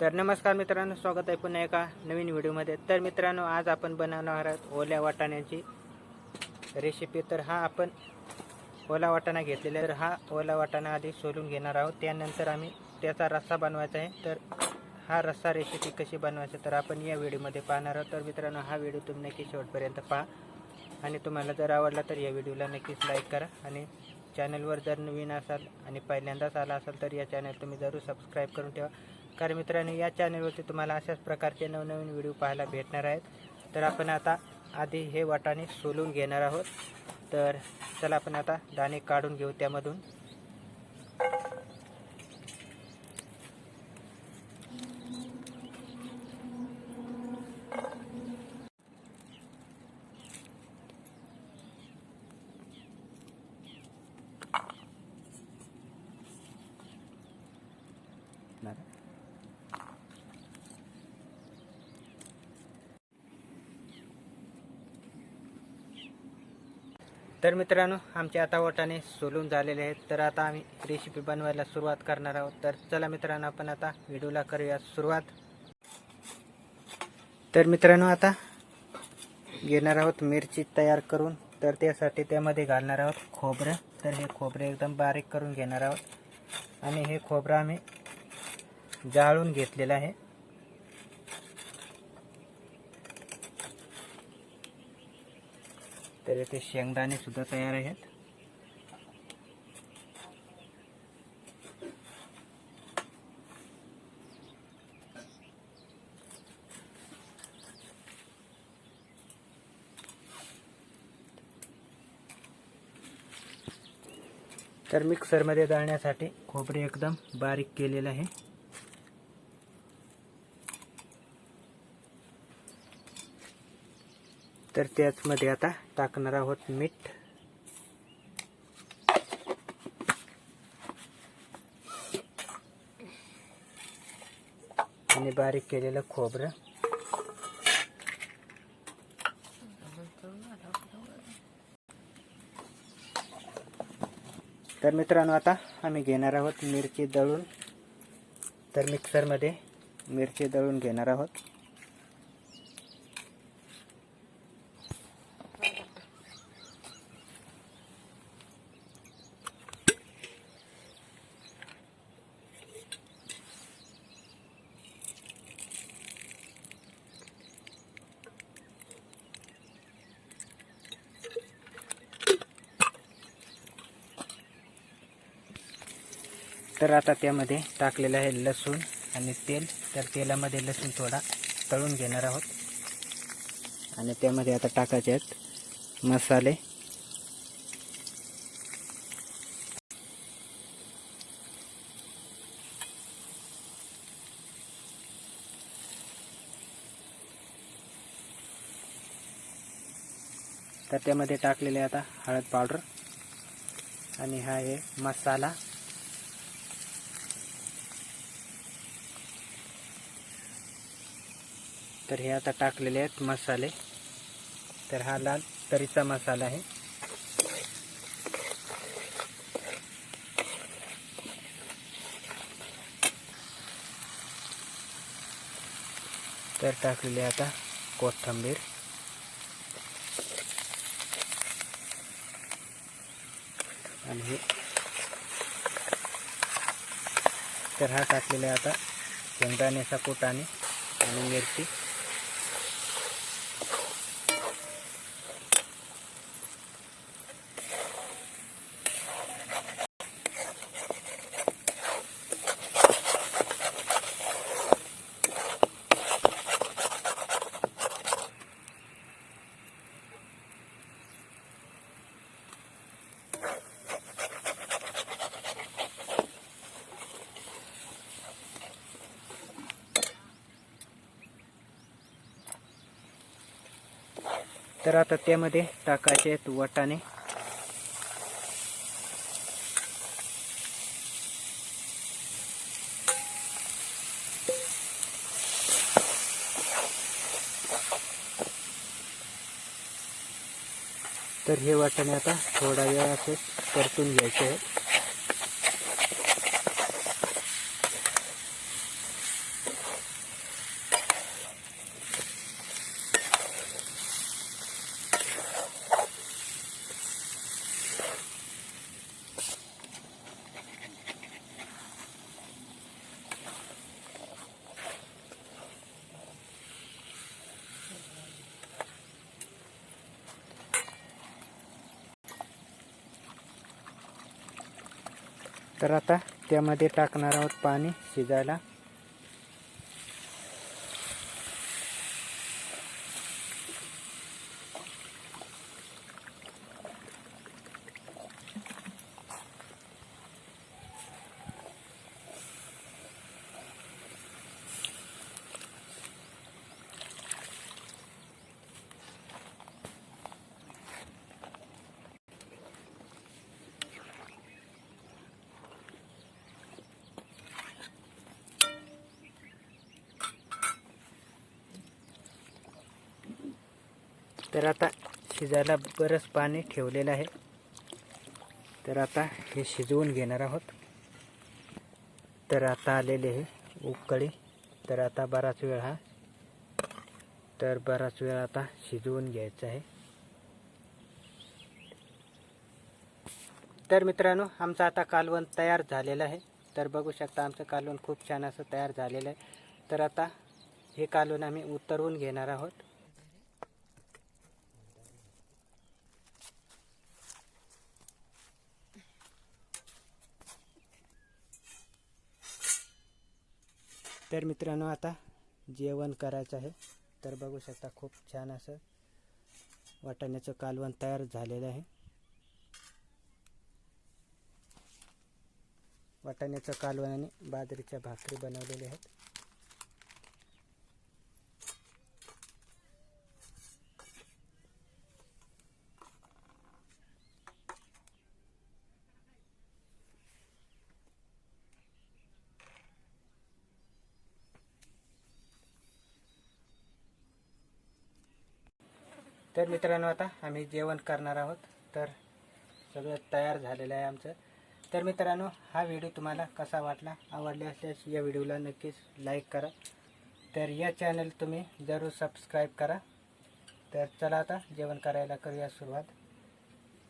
तर नमस्कार मित्रांनो स्वागत आहे पुन्हा एका नवीन व्हिडिओमध्ये. तर मित्रांनो आज आपण बनवणार आहोत ओल्या वाटाण्याची रेसिपी तर हा आपण ओला वाटाणा घेतलेला तर हा ओला वाटाणा आधी सोलून घेणार आहोत. त्यानंतर आम्ही त्याचा रस्सा बनवायचा आहे. तर हा रस्सा रेसिपी कशी बनवायची तर आपण या व्हिडिओमध्ये पाहणार आहोत. तर मित्रांनो हा व्हिडिओ तुम्ही नक्की शेवटपर्यंत पहा. आणि तुम्हाला जर आवडला तर या व्हिडिओला नक्कीच लाईक करा. आणि चॅनलवर जर नवीन असाल आणि पहिल्यांदाच आला असाल तर या चॅनल तुम्ही जरूर सबस्क्राईब करून ठेवा. कारण मित्रांनो या चॅनलवरती तुम्हाला अशाच प्रकारचे नवनवीन व्हिडिओ पाहायला भेटणार आहेत. तर आपण आता आधी हे वाटाणे सोलून घेणार आहोत. तर चला आपण आता दाणे काढून घेऊ त्यामधून. तर मित्रांनो आमचे आता वाटाणे सोलून झालेले आहेत. तर आता आम्ही रेसिपी बनवायला सुरुवात करणार आहोत. तर चला मित्रांनो आपण आता व्हिडिओला करूया सुरुवात. तर मित्रांनो आता घेणार आहोत मिरची तयार करून. तर त्यासाठी त्यामध्ये घालणार आहोत खोबरं. तर हे खोबरं एकदम बारीक करून घेणार आहोत. आणि हे खोबरं आम्ही जाळून घेतलेलं आहे. तर येथे शेंगदाणे सुद्धा तयार आहेत. तर मिक्सरमध्ये दळण्यासाठी खोबरे एकदम बारीक केलेलं आहे. तर त्याचमध्ये आता टाकणार आहोत मीठ. आणि बारीक केलेलं खोबरं. तर मित्रांनो आता आम्ही घेणार आहोत मिरची दळून. तर मिक्सरमध्ये मिरची दळून घेणार आहोत. तर आता त्यामध्ये टाकलेलं आहे लसूण आणि तेल. तर तेलामध्ये लसूण थोडा तळून घेणार आहोत. आणि त्यामध्ये आता टाकायचे आहेत मसाले. तर त्यामध्ये टाकलेले आता हळद पावडर. आणि हा आहे मसाला. तर हे आता टाकलेले आहेत मसाले. तर हा लाल तरीचा मसाला आहे. तर टाकलेले आता कोथिंबीर. आणि हे. तर हा टाकलेला आहे आता शेंगदाण्याचा कोट आणि मिरची. तर आता त्यामध्ये टाकायचे आहेत वाटाणे. तर हे वाटाणे आता थोडा वेळ असे परतून घ्यायचे आहे तर आता त्यामध्ये टाकणार आहोत पाणी शिजायला. तर आता शिजायला बरंच पाणी ठेवलेलं आहे. तर आता हे शिजवून घेणार आहोत. तर आता आलेले हे उकळी तर आता बराच वेळ हा तर बराच वेळ आता शिजवून घ्यायचं आहे. तर मित्रांनो आमचं आता कालवण तयार झालेलं आहे. तर बघू शकता आमचं कालवण खूप छान असं तयार झालेलं आहे. तर आता हे कालवण आम्ही उतरवून घेणार आहोत. तर मित्रांनो आता जेवण करायचं आहे. तर बघू शकता खूप छान असं वाटाण्याचं कालवण तयार झालेलं आहे. वाटाण्याचं कालवण आणि बाजरीच्या भाकरी बनवलेल्या आहेत. तर मित्रांनो आता आम्ही जेवण करणार आहोत. तर सगळं तयार झालेलं आहे आमचं. तर मित्रांनो हा व्हिडिओ तुम्हाला कसा वाटला आवडला असल्यास या व्हिडिओला नक्कीच लाईक करा. तर या चॅनल तुम्ही जरूर सबस्क्राईब करा. तर चला आता जेवण करायला करूया सुरुवात.